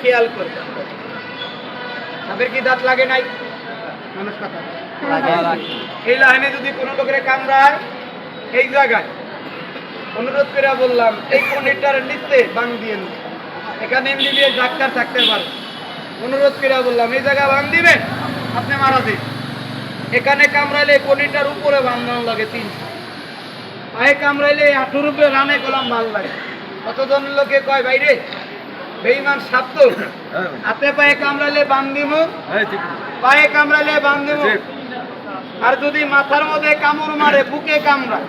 খেয়াল করবে। সাপের কি দাঁত লাগে নাই? মানুষ কথা এই লাইনে যদি কোনো লোকের কামড়ায় এই জায়গায় অনুরোধ করে বললাম এই পনিরটার নিচে বাং দিয়ে এখানে এমনি দিয়ে ডাক্তার থাকতে পারে। অনুরোধ করে বললাম এই জায়গায় বাং দিবেন? আপনি মারা দিন এখানে কামড়াইলে পনিরটার উপরে বাঁধানো লাগে তিন। পায়ে কামড়াইলে হাঁটুর উপরে রানে কলাম ভালো লাগে। কতজন লোকে কয় বাইরে বেইমান সাপ তো। হাতে পায়ে কামড়াইলে বান দিব পায়ে কামড়াইলে বান দিব আর যদি মাথার মধ্যে কামড় মারে বুকে কামড়ায়।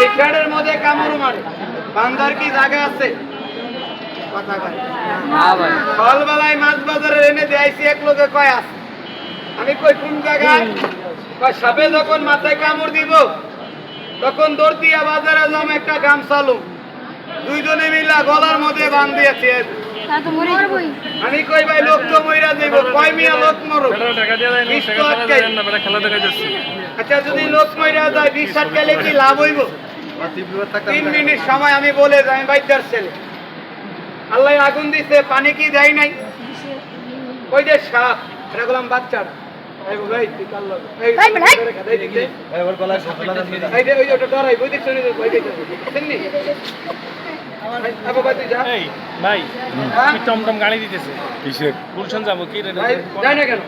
এই পেটের মধ্যে কামড় মারে। বান্দার কি জায়গা আছে? কথা কয়। সকালবেলায় মাছ বাজারে এনে দেয়াইছি এক লোকে কয় আছে আমি কই কোন জায়গায়? কয় সাপে যখন মাথায় কামড় দিব তখন দৌড় দিয়া বাজারে যাম একটা গামছা লুম। দুইজনে মিলা গলার মধ্যে বান দিয়েছি আমি কই ভাই লোক তো মইরা যাইব। কয় মিয়া লোক মরো। আচ্ছা যদি লোক মইরা যায় বিশ আটকাইলে কি লাভ হইব? তিন মিনিট সময় আমি বলে যাই আমি বাইদার ছেলে। আল্লাহ আগুন দিছে পানি কি দেয় নাই? কই যে সাপ? এটা বললাম বাচ্চারা। এই যে, ওই যে ওটা ডরাই, বই দেখছ নি? ভাই হ্যাঁ? কি টমটম গাড়ি দিতেছে? কিসের? গুলশান যাব কি রে? যাই না কেন?